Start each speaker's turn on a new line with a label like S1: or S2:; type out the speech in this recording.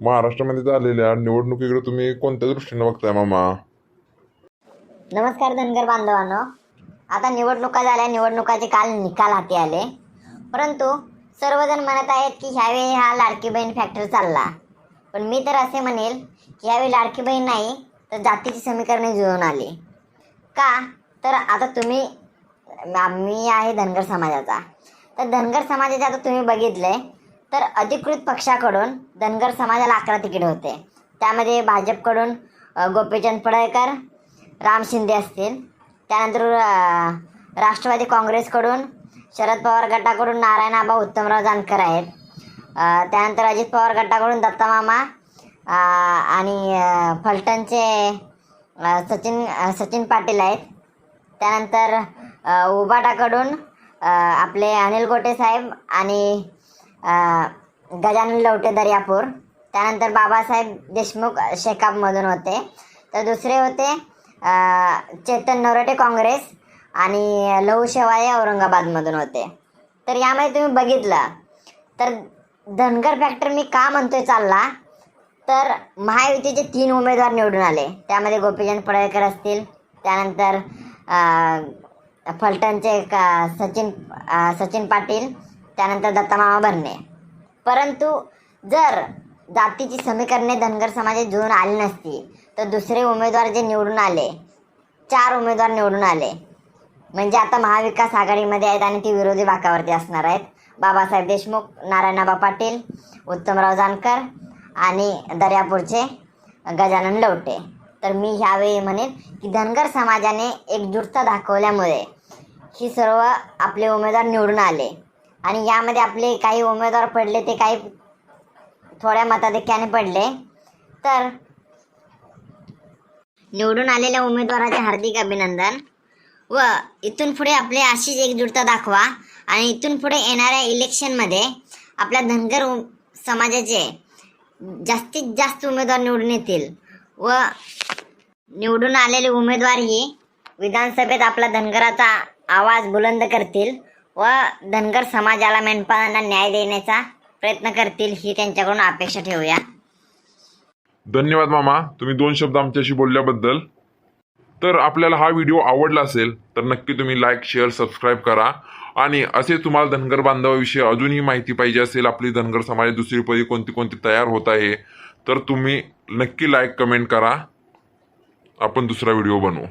S1: महाराष्ट्रामध्ये झालेल्या निवडणुकीकडे तुम्ही कोणत्या दृष्टीने बघताय मामा?
S2: नमस्कार धनगर बांधवांनो. आता निवडणुका झाल्या निवडणुकाचे काल निकाल हाती आले. परंतु सर्वजण म्हणत आहेत की ह्यावेळी हा लाडकी बहीण फॅक्टर चालला. पण मी तर असे म्हणेल की ह्यावेळी लाडकी बहीण नाही तर जातीची समीकरणे जुळून आली. का? तर आता तुम्ही मी आहे धनगर समाजाचा. तर धनगर समाजाचे आता तुम्ही बघितलं आहे तर अधिकृत पक्षाकडून धनगर समाजाला अकरा तिकीट होते. त्यामध्ये भाजपकडून गोपीचंद पडळकर राम शिंदे असतील. त्यानंतर राष्ट्रवादी काँग्रेसकडून शरद पवार गटाकडून नारायण आबा उत्तमराव जानकर आहेत. त्यानंतर अजित पवार गटाकडून दत्तामामा आणि फलटणचे सचिन सचिन पाटील आहेत. त्यानंतर उबाटाकडून आपले अनिल गोटे साहेब आणि गजानन लवटे दर्यापूर त्यानंतर बाबासाहेब देशमुख शेकापमधून होते. तर दुसरे होते चेतन नवरटे काँग्रेस आणि लहू शेवाळे औरंगाबादमधून होते. तर यामध्ये तुम्ही बघितलं तर धनगर फॅक्टर मी का म्हणतोय चालला? तर महायुतीचे तीन उमेदवार निवडून आले. त्यामध्ये गोपीचंद पडळकर असतील त्यानंतर फलटणचे सचिन सचिन पाटील त्यानंतर दत्तामामा भरणे. परंतु जर जातीची समीकरणे धनगर समाजात जुळून आली नसती तर दुसरे उमेदवार जे निवडून आले चार उमेदवार निवडून आले. म्हणजे आता महाविकास आघाडीमध्ये आहेत आणि ती विरोधी भागावरती असणार आहेत. बाबासाहेब देशमुख नारायणबा पाटील उत्तमराव जानकर आणि दर्यापूरचे गजानन लवटे तर मी ह्यावेळी म्हणेन की धनगर समाजाने एकजुटता दाखवल्यामुळे ही सर्व आपले उमेदवार निवडून आले. आणि यामध्ये आपले काही उमेदवार पडले ते काही थोड्या मताधिक्याने पडले. तर निवडून आलेल्या उमेदवाराचे हार्दिक अभिनंदन. व इथून पुढे आपली अशीच एकजुटता दाखवा. आणि इथून पुढे येणाऱ्या इलेक्शनमध्ये आपल्या धनगर समाजाचे जास्तीत जास्त उमेदवार निवडून येतील. व निवडून आलेले उमेदवारही विधानसभेत आपला धनगराचा आवाज बुलंद करतील. व धनगर समाजाला मेंढपाळांना न्याय देण्याचा प्रयत्न करतील ही त्यांच्याकडून अपेक्षा ठेवूया.
S1: धन्यवाद मामा तुम्ही दोन शब्द आमच्याशी बोलल्याबद्दल. तर आपल्याला हा व्हिडिओ आवडला असेल तर नक्की तुम्ही लाईक शेअर सबस्क्राईब करा. आणि असे तुम्हाला धनगर बांधवाविषयी अजूनही माहिती पाहिजे असेल आपली धनगर समाज दुसरी पदी कोणती कोणती तयार होत आहे तर तुम्ही नक्की लाईक कमेंट करा. आपण दुसरा व्हिडिओ बनवू.